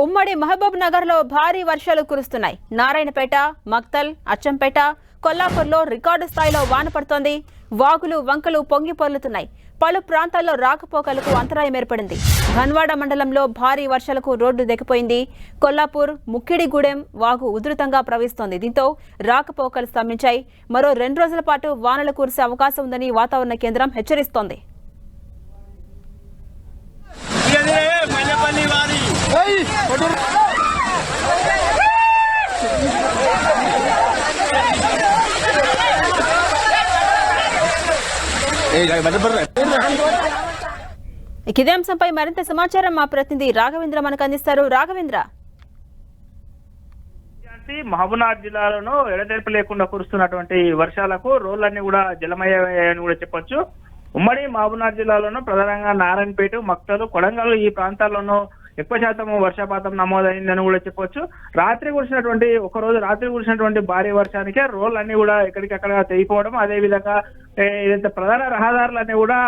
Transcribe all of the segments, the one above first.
ఉమ్మడి మహబూబ్ నగర్లో భారీ వర్షాలు కురుస్తున్నాయి. నారాయణపేట మక్తల్ అచ్చంపేట కొల్లాపూర్లో రికార్డు స్థాయిలో వాన పడుతోంది. వాగులు వంకలు పొంగి పొర్లుతున్నాయి. పలు ప్రాంతాల్లో రాకపోకలకు అంతరాయం ఏర్పడింది. ధన్వాడ మండలంలో భారీ వర్షాలకు రోడ్డు దెక్కిపోయింది కొల్లాపూర్ ముక్కిడిగూడెం వాగు ఉధృతంగా ప్రవహిస్తోంది. దీంతో రాకపోకలు స్తంభించాయి. మరో రెండు రోజుల పాటు వానలు కురిసే అవకాశం ఉందని వాతావరణ కేంద్రం హెచ్చరిస్తోంది. ఇక ఇదే అంశంపై మరింత సమాచారం మా ప్రతినిధి రాఘవేంద్ర మనకు అందిస్తారు. రాఘవేంద్ర. విద్యార్థి జిల్లాలోనూ ఎడతెరిపి లేకుండా కురుస్తున్నటువంటి వర్షాలకు రోడ్లన్నీ కూడా జలమయ్యాయని కూడా చెప్పొచ్చు. ఉమ్మడి మహబూబ్నగర్ జిల్లాలోనూ ప్రధానంగా నారాయణపేట మక్తలు కొడంగల్ ఈ ప్రాంతాల్లోనూ ఎక్కువ శాతం వర్షపాతం నమోదైందని కూడా చెప్పొచ్చు. రాత్రి కురిసినటువంటి ఒక రోజు రాత్రి కురిసినటువంటి భారీ వర్షానికే రోడ్లన్నీ కూడా ఎక్కడికక్కడ తెగిపోవడం అదే విధంగా ఏదైతే ప్రధాన రహదారులన్నీ కూడా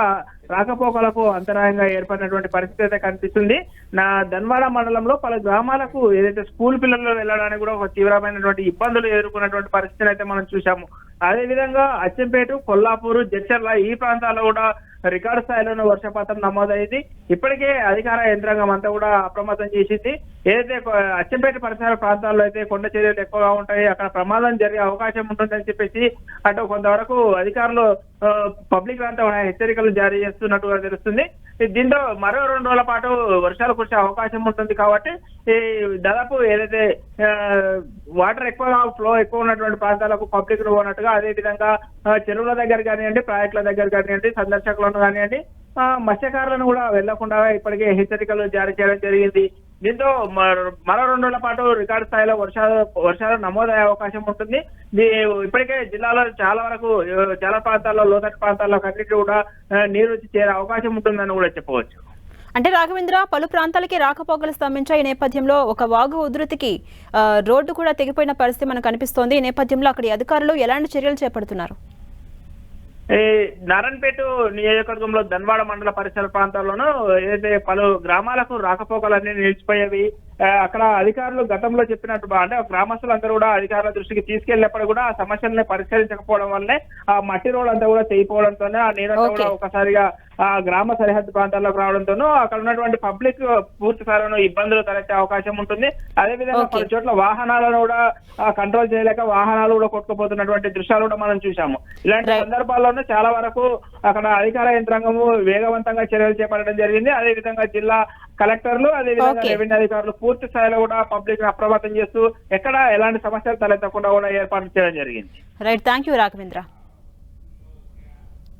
రాకపోకలకు అంతరాయంగా ఏర్పడినటువంటి పరిస్థితి అయితే కనిపిస్తుంది. నా ధన్వాడ మండలంలో పలు గ్రామాలకు ఏదైతే స్కూల్ పిల్లలు వెళ్ళడానికి కూడా ఒక తీవ్రమైనటువంటి ఇబ్బందులు ఎదుర్కొన్నటువంటి పరిస్థితిని అయితే మనం చూసాము అదే విధంగా అచ్చంపేట కొల్లాపూరు జడ్చర్ల ఈ ప్రాంతాల్లో కూడా రికార్డు స్థాయిలోనే వర్షపాతం నమోదైంది. ఇప్పటికే అధికార యంత్రాంగం అంతా కూడా అప్రమత్తం చేసింది. ఏదైతే అచ్చంపేట పరిసర ప్రాంతాల్లో అయితే కొండ చర్యలు ఎక్కువగా ఉంటాయి అక్కడ ప్రమాదం జరిగే అవకాశం ఉంటుందని చెప్పేసి అటు కొంతవరకు అధికారులు పబ్లిక్ అంతా హెచ్చరికలు జారీ చేస్తున్నట్టుగా తెలుస్తుంది. దీంతో మరో రెండు రోజుల పాటు వర్షాలు కురిసే అవకాశం ఉంటుంది కాబట్టి ఈ దాదాపు ఏదైతే వాటర్ ఎక్కువగా ఫ్లో ఎక్కువ ఉన్నటువంటి ప్రాంతాలకు పబ్లిక్ పోనట్టుగా అదే విధంగా చెరువుల దగ్గర కానివ్వండి ప్రాజెక్టుల దగ్గర కానివ్వండి సందర్శకులను కానివ్వండి మత్స్యకారులను కూడా వెళ్ళకుండా ఇప్పటికే హెచ్చరికలు జారీ చేయడం జరిగింది. దీంతో మరో మరో రెండు రోజుల పాటు రికార్డు స్థాయిలో వర్షాలు వర్షాలు నమోదయ్యే అవకాశం ఉంటుంది. ఇప్పటికే జిల్లాలో చాలా వరకు జల ప్రాంతాల్లో లోతట్టు ప్రాంతాల్లో కట్టి కూడా నీరు చేరే అవకాశం ఉంటుందని కూడా చెప్పవచ్చు. అంటే రాఘవేంద్ర పలు ప్రాంతాలకి రాకపోకలు స్తంభించాయి ఈ నేపథ్యంలో ఒక వాగు ఉధృతికి రోడ్డు కూడా తెగిపోయిన పరిస్థితి మనకు కనిపిస్తోంది ఈ నేపథ్యంలో అక్కడి అధికారులు ఎలాంటి చర్యలు చేపడుతున్నారు? నారాయణపేట నియోజకవర్గంలో ధన్వాడ మండల పరిసర ప్రాంతాల్లోనూ ఏదైతే పలు గ్రామాలకు రాకపోకలన్నీ నిలిచిపోయేవి అక్కడ అధికారులు గతంలో చెప్పినట్టు అంటే గ్రామస్తులందరూ కూడా అధికారుల దృష్టికి తీసుకెళ్ళినప్పుడు కూడా ఆ సమస్యల్ని పరిష్కరించకపోవడం వల్లే ఆ మట్టి రోడ్ అంతా కూడా తెగిపోవడంతోనే ఆ నీరంతా. కూడా ఒకసారిగా ఆ గ్రామ సరిహద్దు ప్రాంతాల్లోకి రావడంతోనూ అక్కడ ఉన్నటువంటి పబ్లిక్ పూర్తి స్థాయిలో ఇబ్బందులు తలెత్తే అవకాశం ఉంటుంది అదే విధంగా Okay. పలు చోట్ల వాహనాలను కూడా కంట్రోల్ చేయలేక వాహనాలు కూడా కొట్టుకుపోతున్నటువంటి దృశ్యాలు కూడా మనం చూసాము ఇలాంటి. సందర్భాల్లోనే చాలా వరకు అక్కడ అధికార యంత్రాంగము వేగవంతంగా చర్యలు చేపట్టడం జరిగింది అదే విధంగా జిల్లా కలెక్టర్లు అదే విధంగా Okay. రెవెన్యూ అధికారులు పూర్తి స్థాయిలో కూడా పబ్లిక్ అప్రమత్తం చేస్తూ ఎక్కడ ఎలాంటి సమస్యలు తలెత్తకుండా కూడా ఏర్పాటు చేయడం జరిగింది రైట్ థ్యాంక్ యూ రాఘవేంద్ర